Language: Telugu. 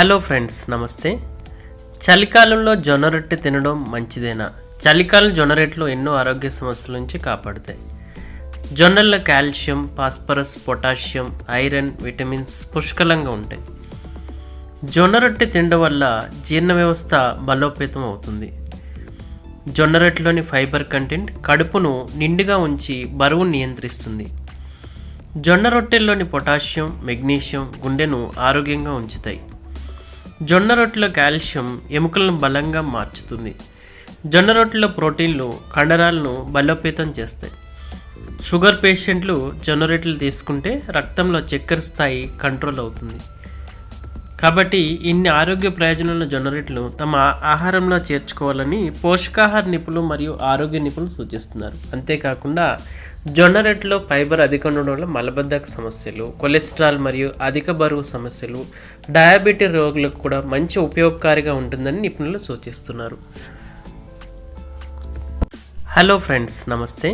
హలో ఫ్రెండ్స్ నమస్తే. చలికాలంలో జొన్న రొట్టె తినడం మంచిదేనా? చలికాలం జొన్న రొట్టెలు ఎన్నో ఆరోగ్య సమస్యల నుంచి కాపాడుతాయి జొన్నల్లో calcium phosphorus potassium iron vitamins పుష్కలంగా ఉంటాయి. జొన్న రొట్టె తినడం వల్ల జీర్ణ వ్యవస్థ బలోపేతం అవుతుంది. జొన్న రొట్టెలోని ఫైబర్ కంటెంట్ కడుపును నిండుగా ఉంచి బరువును నియంత్రిస్తుంది. జొన్న రొట్టెల్లోని పొటాషియం మెగ్నీషియం గుండెను ఆరోగ్యంగా ఉంచుతాయి. జొన్న రొట్టెలో కాల్షియం ఎముకలను బలంగా మార్చుతుంది. జొన్న రొట్టెలో ప్రోటీన్లు కండరాలను బలోపేతం చేస్తాయి. షుగర్ పేషెంట్లు జొన్న రొట్టెలు తీసుకుంటే రక్తంలో చక్కెర స్థాయి కంట్రోల్ అవుతుంది. కాబట్టి ఇన్ని ఆరోగ్య ప్రయోజనాల జొన్నరెట్లు తమ ఆహారంలో చేర్చుకోవాలని పోషకాహార నిపుణులు మరియు ఆరోగ్య నిపుణులు సూచిస్తున్నారు. అంతేకాకుండా జొన్నరెట్లో ఫైబర్ అధిక ఉండడం వల్ల మలబద్ధక సమస్యలు కొలెస్ట్రాల్ మరియు అధిక బరువు సమస్యలు డయాబెటీస్ రోగులకు కూడా మంచి ఉపయోగకారిగా ఉంటుందని నిపుణులు సూచిస్తున్నారు. హలో ఫ్రెండ్స్ నమస్తే.